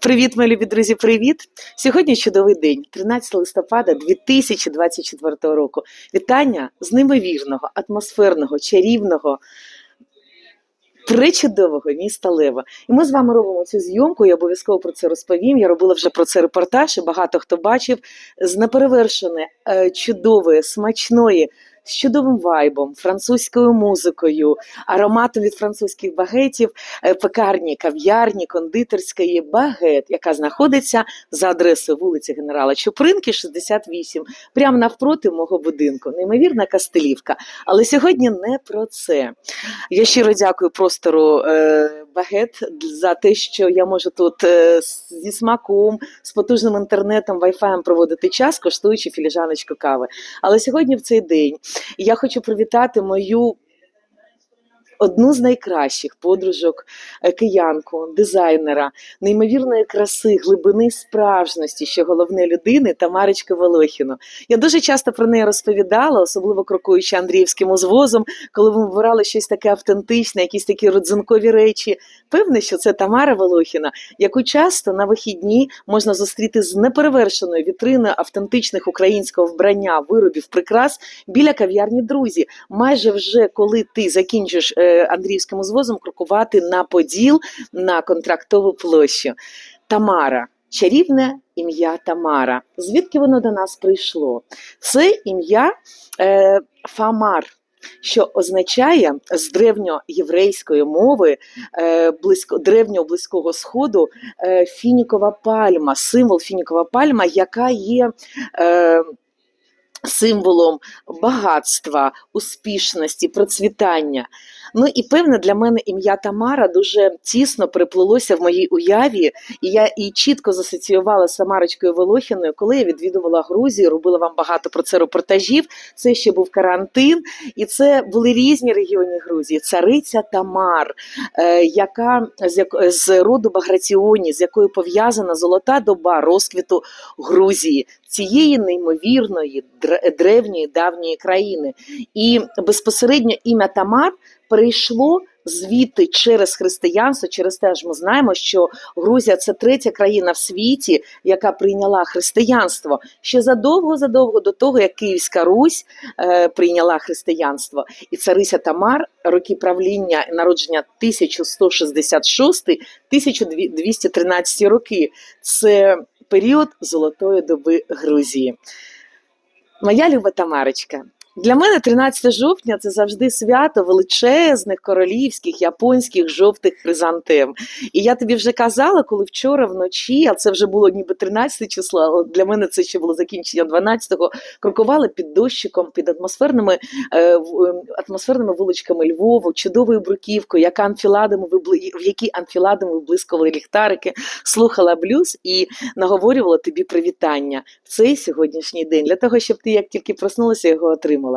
Привіт, мої любі друзі, привіт! Сьогодні чудовий день, 13 листопада 2024 року. Вітання з неймовірного, атмосферного, чарівного, пречудового міста Лева. І ми з вами робимо цю зйомку. Я обов'язково про це розповім. Я робила вже про це репортаж, і багато хто бачив з неперевершеної, е, чудової, смачної. З чудовим вайбом, французькою музикою, ароматом від французьких багетів, е, пекарні, кав'ярні, кондитерської багет, яка знаходиться за адресою вулиці Генерала Чупринки, 68, прямо навпроти мого будинку. Неймовірна Кастелівка. Але сьогодні не про це. Я щиро дякую простору е, багет за те, що я можу тут е, зі смаком, з потужним інтернетом, вайфаєм проводити час, коштуючи філіжаночку кави. Але сьогодні в цей день я хочу привітати мою. Одну з найкращих подружок, е, киянку, дизайнера, неймовірної краси, глибини справжності, що головне людини Тамарочки Волохіну. Я дуже часто про неї розповідала, особливо крокуючи Андріївським узвозом, коли ми вибирали щось таке автентичне, якісь такі родзинкові речі. Певне, що це Тамара Волохіна, яку часто на вихідні можна зустріти з неперевершеною вітриною автентичних українського вбрання, виробів, прикрас біля кав'ярні друзі. Майже вже коли ти закінчиш е, Андріївським узвозом крокувати на Поділ на контрактову площу. Тамара. Чарівне ім'я Тамара. Звідки воно до нас прийшло? Це ім'я е, Фамар, що означає з древньоєврейської мови е, близько, древнього близького сходу е, фінікова пальма, символ фінікова пальма, яка є. Е, Символом багатства, успішності, процвітання. Ну і певне для мене ім'я Тамара дуже тісно приплилося в моїй уяві, і я і чітко засоціювала з Самарочкою Волохіною, коли я відвідувала Грузію, робила вам багато про це репортажів. Це ще був карантин, і це були різні регіони Грузії. Цариця Тамар, е, яка з, роду Баграціоні, з якою пов'язана золота доба розквіту Грузії, цієї неймовірної древньої давньої країни. І безпосередньо ім'я Тамар перейшло звідти через християнство, через те, ж ми знаємо, що Грузія це третя країна в світі, яка прийняла християнство ще задовго-задовго до того, як Київська Русь е, прийняла християнство. І царися Тамар, роки правління народження 1166-1213 роки. Це період золотої доби Грузії. Моя люба Тамарочка. Для мене 13 жовтня це завжди свято величезних королівських японських жовтих хризантем. І я тобі вже казала, коли вчора вночі, а це вже було ніби 13 число, але для мене це ще було закінчення 12-го, крокували під дощиком, під атмосферними, е, е, атмосферними вуличками Львову, чудовою бруківкою, яка анфіладами в якій анфіладами виблискували ліхтарики, слухала блюз і наговорювала тобі привітання в цей сьогоднішній день, для того, щоб ти, як тільки проснулася, його отримала.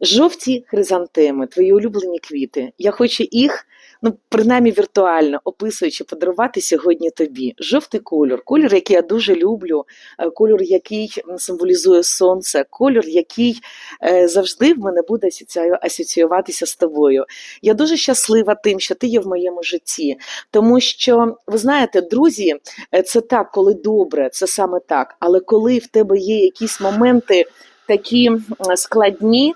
Жовті хризантеми, твої улюблені квіти. Я хочу їх, ну принаймні віртуально описуючи, подарувати сьогодні тобі. Жовтий кольор, кольор, який я дуже люблю, е, кольор, який символізує сонце, кольор, який е, завжди в мене буде асоціюватися асоціюватися з тобою. Я дуже щаслива тим, що ти є в моєму житті, тому що ви знаєте, друзі, е, це так, коли добре, це саме так. Але коли в тебе є якісь моменти такі складні,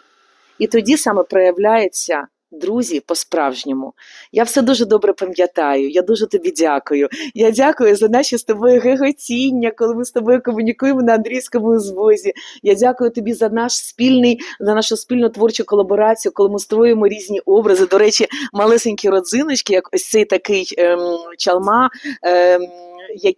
і тоді саме проявляється. Друзі, по-справжньому. Я все дуже добре пам'ятаю. Я дуже тобі дякую. Я дякую за наші з тобою геготіння, коли ми з тобою комунікуємо на андрійському звозі. Я дякую тобі за наш спільний, за нашу спільну творчу колаборацію, коли ми створюємо різні образи. До речі, малесенькі родзиночки, як ось цей такий ем, чалма. Ем,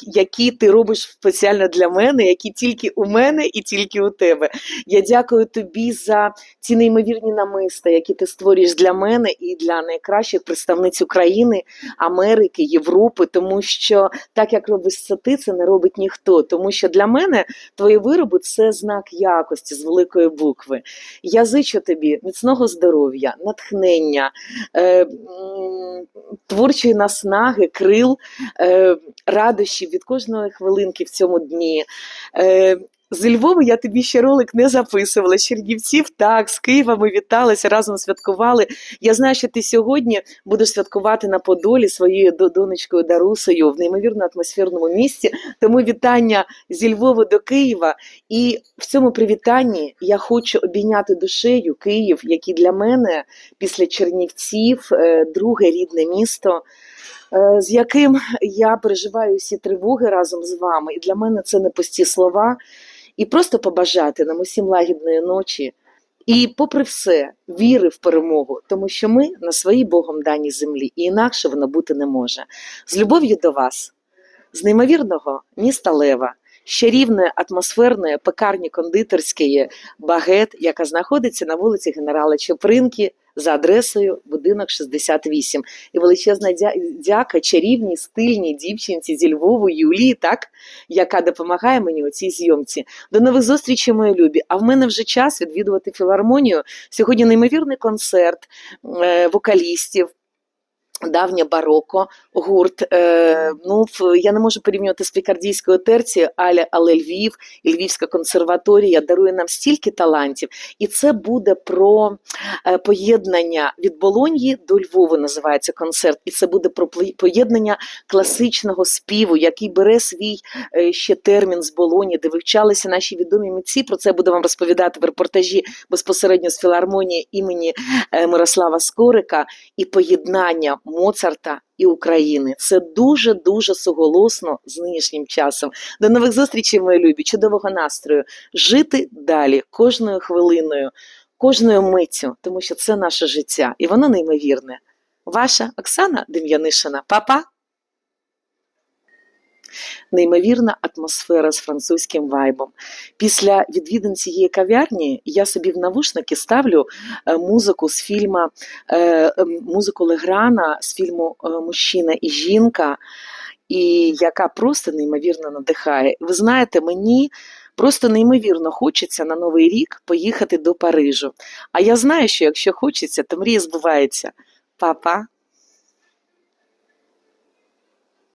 які ти робиш спеціально для мене, які тільки у мене і тільки у тебе. Я дякую тобі за ці неймовірні намиста, які ти створюєш для мене і для найкращих представниць України, Америки, Європи, тому що так як робиш це ти, це не робить ніхто. Тому що для мене твої вироби це знак якості з великої букви. Я зичу тобі міцного здоров'я, натхнення, е, творчої наснаги, крил, е, радощів від кожної хвилинки в цьому дні. Е, З Львова я тобі ще ролик не записувала. Чернівців так, з Києва ми віталися, разом святкували. Я знаю, що ти сьогодні будеш святкувати на Подолі своєю донечкою Дарусею в неймовірно атмосферному місці. Тому вітання зі Львова до Києва. І в цьому привітанні я хочу обійняти душею Київ, який для мене після Чернівців е, друге рідне місто. Е, З яким я переживаю всі тривоги разом з вами, і для мене це не пусті слова, і просто побажати нам усім лагідної ночі. І, попри все, віри в перемогу, тому що ми на своїй Богом даній землі, і інакше воно бути не може. З любов'ю до вас, з неймовірного міста Лева, з чарівної атмосферної пекарні кондитерської багет, яка знаходиться на вулиці Генерала Чопринки за адресою будинок 68. І величезна дя- дяка чарівній стильній дівчинці зі Львову Юлії, так, яка допомагає мені у цій зйомці. До нових зустрічей, мої любі. А в мене вже час відвідувати філармонію. Сьогодні неймовірний концерт е, вокалістів. Давнє бароко, гурт. Е, ну, я не можу порівнювати з пікардійською терцією, але, але Львів і Львівська консерваторія дарує нам стільки талантів. І це буде про е, поєднання від Болоньї до Львова, називається концерт. І це буде про поєднання класичного співу, який бере свій е, ще термін з Болоні, де вивчалися наші відомі митці. Про це буду вам розповідати в репортажі безпосередньо з філармонії імені е, Мирослава Скорика і поєднання Моцарта і України. Це дуже дуже суголосно з нинішнім часом. До нових зустрічей, мої любі, чудового настрою. Жити далі кожною хвилиною, кожною миттю, тому що це наше життя, і воно неймовірне. Ваша Оксана Дем'янишина. Па-па! Неймовірна атмосфера з французьким вайбом. Після відвідин цієї кав'ярні я собі в навушники ставлю е, музику з фільму, е, ем, музику Леграна з фільму е, Мужчина і жінка, і яка просто неймовірно надихає. Ви знаєте, мені просто неймовірно хочеться на Новий рік поїхати до Парижу. А я знаю, що якщо хочеться, то мрія збувається. Па-па!